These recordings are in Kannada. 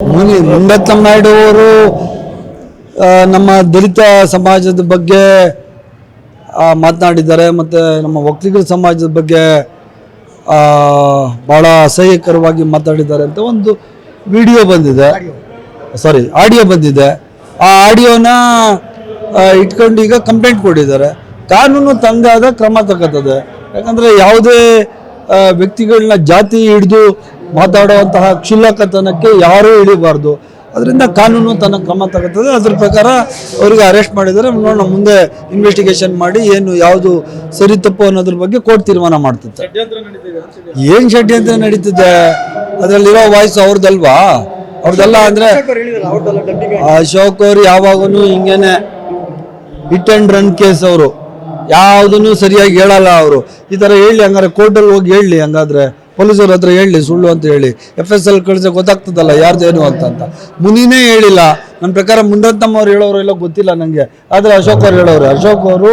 ಮುನಿ ಮುಂಬತ್ತಂ ನಾಯ್ಡು ಅವರು ನಮ್ಮ ದಲಿತ ಸಮಾಜದ ಬಗ್ಗೆ ಮಾತನಾಡಿದ್ದಾರೆ ಮತ್ತು ನಮ್ಮ ಒಕ್ಕಲಿಗರ ಸಮಾಜದ ಬಗ್ಗೆ ಭಾಳ ಅಸಹ್ಯಕರವಾಗಿ ಮಾತಾಡಿದ್ದಾರೆ ಅಂತ ಒಂದು ವಿಡಿಯೋ ಬಂದಿದೆ. ಸಾರಿ ಆಡಿಯೋ ಬಂದಿದೆ. ಆ ಆಡಿಯೋನ ಇಟ್ಕೊಂಡು ಈಗ ಕಂಪ್ಲೇಂಟ್ ಕೊಟ್ಟಿದ್ದಾರೆ. ಕಾನೂನು ತಂದಾದ ಕ್ರಮ ತಗೋತದೆ ಯಾಕಂದರೆ ಯಾವುದೇ ವ್ಯಕ್ತಿಗಳನ್ನ ಜಾತಿ ಹಿಡಿದು ಮಾತಾಡುವಂತಹ ಕ್ಷುಲ್ಲಕತನಕ್ಕೆ ಯಾರೂ ಇಳಿಬಾರ್ದು. ಅದರಿಂದ ಕಾನೂನು ತನ್ನ ಕ್ರಮ ತಗೋತದೆ. ಅದ್ರ ಪ್ರಕಾರ ಅವರಿಗೆ ಅರೆಸ್ಟ್ ಮಾಡಿದರೆ ನೋಡೋಣ, ಮುಂದೆ ಇನ್ವೆಸ್ಟಿಗೇಷನ್ ಮಾಡಿ ಏನು ಯಾವುದು ಸರಿ ತಪ್ಪು ಅನ್ನೋದ್ರ ಬಗ್ಗೆ ಕೋರ್ಟ್ ತೀರ್ಮಾನ ಮಾಡ್ತದೆ. ಏನು ಷಡ್ಯಂತ್ರ ನಡೀತಿದೆ? ಅದರಲ್ಲಿರೋ ವಾಯ್ಸ್ ಅವ್ರದ್ದಲ್ವಾ ಅವ್ರದ್ದೆಲ್ಲ ಅಂದರೆ ಅಶೋಕ್ ಅವರು ಯಾವಾಗೂ ಹಿಂಗೇನೆ ಹಿಟ್ ಅಂಡ್ ರನ್ ಕೇಸ್ ಅವರು. ಯಾವುದನ್ನು ಸರಿಯಾಗಿ ಹೇಳಲ್ಲ ಅವರು. ಈ ಥರ ಹೇಳಿ ಹಂಗಾರೆ ಕೋರ್ಟಲ್ಲಿ ಹೋಗಿ ಹೇಳಿ ಹಂಗಾದ್ರೆ. ಪೊಲೀಸರ ಹತ್ರ ಹೇಳಿ, ಸುಳ್ಳು ಅಂತ ಹೇಳಿ. ಎಫ್ ಎಸ್ ಎಲ್ ಕಳಿಸ ಗೊತ್ತಾಗ್ತದಲ್ಲ ಯಾರ್ದೇನು ಅಂತ ಅಂತ. ಮುನಿನೇ ಹೇಳಿಲ್ಲ. ನನ್ನ ಪ್ರಕಾರ ಮುಂಡೋತ್ತಮ್ಮ ಅವ್ರು ಹೇಳೋರು ಎಲ್ಲ ಗೊತ್ತಿಲ್ಲ ನನಗೆ ಆದರೆ ಅಶೋಕ್ ಅವ್ರು ಹೇಳೋರು. ಅಶೋಕ್ ಅವರು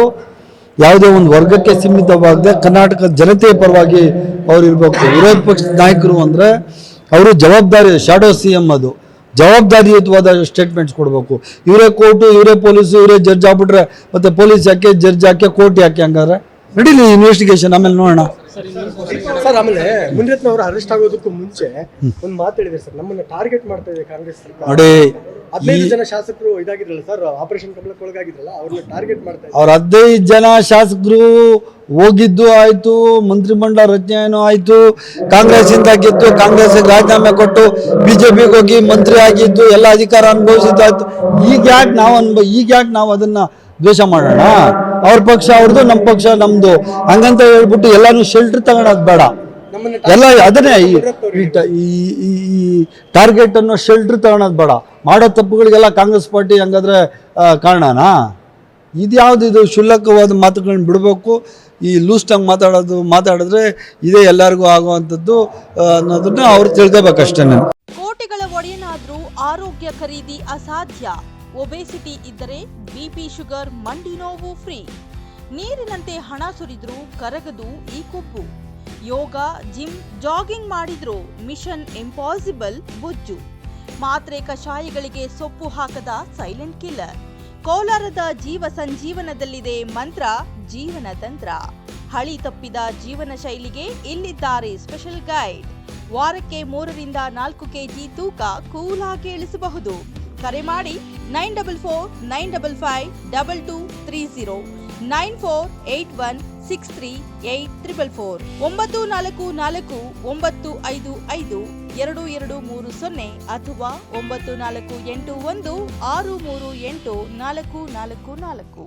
ಯಾವುದೇ ಒಂದು ವರ್ಗಕ್ಕೆ ಸೀಮಿತವಾಗದೆ ಕರ್ನಾಟಕ ಜನತೆಯ ಪರವಾಗಿ ಅವ್ರು ಇರಬೇಕು. ವಿರೋಧ ಪಕ್ಷದ ನಾಯಕರು ಅಂದರೆ ಅವರು ಜವಾಬ್ದಾರಿ ಶಾಡೋ ಸಿ ಎಂ ಅದು. ಜವಾಬ್ದಾರಿಯುತವಾದ ಸ್ಟೇಟ್ಮೆಂಟ್ಸ್ ಕೊಡಬೇಕು. ಇವರೇ ಕೋರ್ಟು ಇವರೇ ಪೊಲೀಸು ಇವರೇ ಜಡ್ಜ್ ಆಗ್ಬಿಟ್ರೆ ಮತ್ತೆ ಪೊಲೀಸ್ ಯಾಕೆ ಜಡ್ಜ್ ಯಾಕೆ ಕೋರ್ಟ್ ಯಾಕೆ ಹಂಗಾದ್ರೆ? ನಡೀಲಿ ಇನ್ವೆಸ್ಟಿಗೇಷನ್ ಆಮೇಲೆ ನೋಡೋಣ. ಸರ್ ಆಮೇಲೆ ಮುನಿರತ್ನ ಅವರು ಅರೆಸ್ಟ್ ಆಗೋದಕ್ಕೂ ಮುಂಚೆ ಒಂದು ಮಾತು ಹೇಳಿದೆ ಸರ್ ನಮ್ಮನ್ನ ಟಾರ್ಗೆಟ್ ಮಾಡ್ತಾ ಇದೆ ಕಾಂಗ್ರೆಸ್ ನೋಡಿ ಹದಿನೈದು ಜನ ಶಾಸಕರು ಇದಾಗಿದ್ರಲ್ಲ ಸರ್ ಆಪರೇಷನ್ ಕಮಲಕ್ಕೆ ಒಳಗಾಗಿದ್ರಲ್ಲ ಅವ್ರನ್ನ ಟಾರ್ಗೆಟ್ ಮಾಡ್ತಾ ಅವ್ರ ಹದಿನೈದು ಜನ ಶಾಸಕರು ಹೋಗಿದ್ದು ಆಯ್ತು ಮಂತ್ರಿಮಂಡಲ ರಚನೆನೂ ಆಯ್ತು ಕಾಂಗ್ರೆಸ್ ಇಂದ ಗೆದ್ದು ಕಾಂಗ್ರೆಸ್ ರಾಜೀನಾಮೆ ಕೊಟ್ಟು ಬಿಜೆಪಿಗೆ ಹೋಗಿ ಮಂತ್ರಿ ಆಗಿದ್ದು ಎಲ್ಲ ಅಧಿಕಾರ ಅನುಭವಿಸಿದ್ದಾಯ್ತು ಈಗ ಯಾಕೆ ನಾವು ಅನ್ಭವ ಈಗ ಯಾಕೆ ನಾವು ಅದನ್ನ ದ್ವೇಷ ಮಾಡೋಣ? ಅವ್ರ ಪಕ್ಷ ಅವ್ರದ್ದು ನಮ್ಮ ಪಕ್ಷ ನಮ್ದು. ಹಂಗಂತ ಹೇಳ್ಬಿಟ್ಟು ಎಲ್ಲಾನು ಶೆಲ್ಟರ್ ತಗೊಳೋದು ಬೇಡ ಎಲ್ಲ ಅದನ್ನೇ ಈ ಟಾರ್ಗೆಟ್ ಅನ್ನೋ ಶೆಲ್ಟರ್ ತಗೊಳೋದು ಬೇಡ ಮಾಡೋ ತಪ್ಪುಗಳಿಗೆಲ್ಲ ಕಾಂಗ್ರೆಸ್ ಪಾರ್ಟಿ ಹಂಗಾದ್ರೆ ಕಾರಣನಾ? ಇದ್ಯಾವುದು ಇದು ಶುಲ್ಲಕವಾದ ಮಾತುಗಳನ್ನ ಬಿಡಬೇಕು? ಈ ಲೂಸ್ಟಾಗಿ ಮಾತಾಡೋದು ಮಾತಾಡಿದ್ರೆ ಇದೇ ಎಲ್ಲರಿಗೂ ಆಗುವಂಥದ್ದು ಅನ್ನೋದನ್ನ ಅವ್ರು ತಿಳ್ಕೋಬೇಕಷ್ಟೇ ಕೋಟಿಗಳ ಒಡೆಯನಾದ್ರೂ ಆರೋಗ್ಯ ಖರೀದಿ ಅಸಾಧ್ಯ. ಒಬೇಸಿಟಿ ಇದ್ದರೆ ಬಿಪಿ ಶುಗರ್ ಮಂಡಿ ನೋವು ಫ್ರೀ. ನೀರಿನಂತೆ ಹಣ ಸುರಿದ್ರೂ ಕರಗದು ಈ ಕೊಬ್ಬು. ಯೋಗ, ಜಿಮ್, ಜಾಗಿಂಗ್ ಮಾಡಿದ್ರು ಮಿಷನ್ ಇಂಪಾಸಿಬಲ್ ಬೊಜ್ಜು. ಮಾತ್ರೆ ಕಷಾಯಗಳಿಗೆ ಸೊಪ್ಪು ಹಾಕದ ಸೈಲೆಂಟ್ ಕಿಲ್ಲರ್. ಕೋಲಾರದ ಜೀವ ಸಂಜೀವನದಲ್ಲಿದೆ ಮಂತ್ರ, ಜೀವನ ತಂತ್ರ. ಹಳಿ ತಪ್ಪಿದ ಜೀವನ ಶೈಲಿಗೆ ಇಲ್ಲಿದ್ದಾರೆ ಸ್ಪೆಷಲ್ ಗೈಡ್. ವಾರಕ್ಕೆ ಮೂರರಿಂದ ನಾಲ್ಕು ಕೆಜಿ ತೂಕ ಕೂಲಾಗಿ ಇಳಿಸಬಹುದು. ಕರೆ ಮಾಡಿ nine double four, nine double five, double two, three zero, nine four, eight one, six three, eight triple four, ಒಂಬತ್ತು ನಾಲ್ಕು ನಾಲ್ಕು, ಒಂಬತ್ತು ಐದು ಐದು, ಎರಡು ಎರಡು ಮೂರು ಸೊನ್ನೆ ಅಥವಾ ಒಂಬತ್ತು ನಾಲ್ಕು ಎಂಟು ಒಂದು, ಆರು ಮೂರು ಎಂಟು ನಾಲ್ಕು ನಾಲ್ಕು ನಾಲ್ಕು.